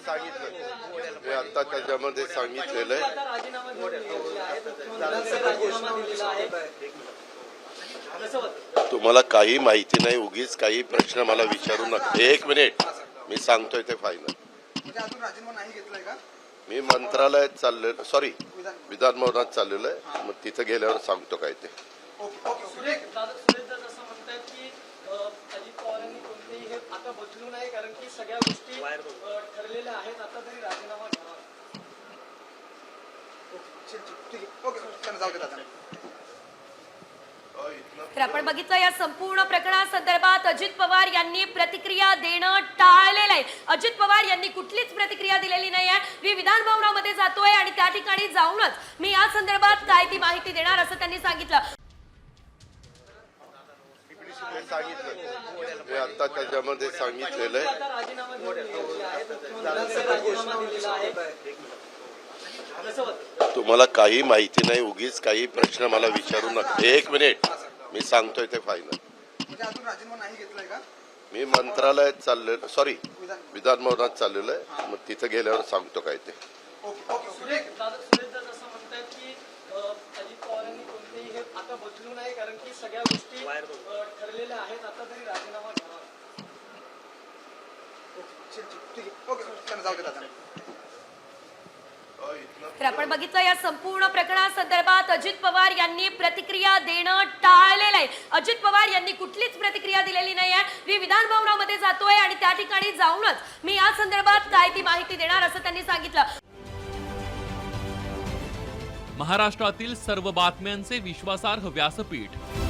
सांगितलं. मी आता त्याच्यामध्ये सांगितलेलं आहे. तुम्हाला काही माहिती नाही उगीच काही प्रश्न मला विचारू नका. एक मिनिट. मी सांगतोय ते फायनल मी मंत्रालयात चाललेलो सॉरी विधान भवनात चाललेलो आहे. मग तिथं गेल्यावर सांगतो काय ते. कारण की सगळ्या गोष्टी आहेत आता तरी राजीनामा घ्यावा. ठीक आहे ओके जाऊ तर आपण बघितलं या संपूर्ण प्रकरणासंदर्भात अजित पवार यांनी प्रतिक्रिया देणं टाळलेलं आहे. अजित पवार यांनी कुठलीच प्रतिक्रिया दिलेली नाही आहे मी विधान भवनामध्ये जातोय आणि त्या ठिकाणी जाऊनच मी या संदर्भात काय ती माहिती देणार असं त्यांनी सांगितलं. सांगितलं. मी आता त्याच्यामध्ये सांगितलेलं आहे? तुम्हाला काही माहिती नाही उगीच काही प्रश्न मला विचारू नका. एक मिनिट. मी सांगतोय ते फायनल म्हणजे अजून राजीनामा नाही घेतलाय का? मी मंत्रालयात चाललेलो सॉरी विधान भवनात चाललेलो आहे. मग तिथं गेल्यावर सांगतो काय ते. ओके ओके सुरेश दादा सुरेश दादा असं म्हणतात की अ, अजित पवारांनी कोणतेही हे आता बदलू नये कारण की सगळ्या अ, ठरलेल्या आहेत आता तरी राजीनामा घ्यावा. तर आपण बघितलं या संपूर्ण प्रकरणासंदर्भात अजित पवार यांनी प्रतिक्रिया देणं टाळलेलं आहे. अजित पवार यांनी कुठलीच प्रतिक्रिया दिलेली नाही आहे. मी विधान भवनामध्ये जातोय आणि त्या ठिकाणी जाऊनच मी या संदर्भात काय ती माहिती देणार असं त्यांनी सांगितलं. महाराष्ट्रातील सर्व बातम्यांचे विश्वासार्ह व्यासपीठ.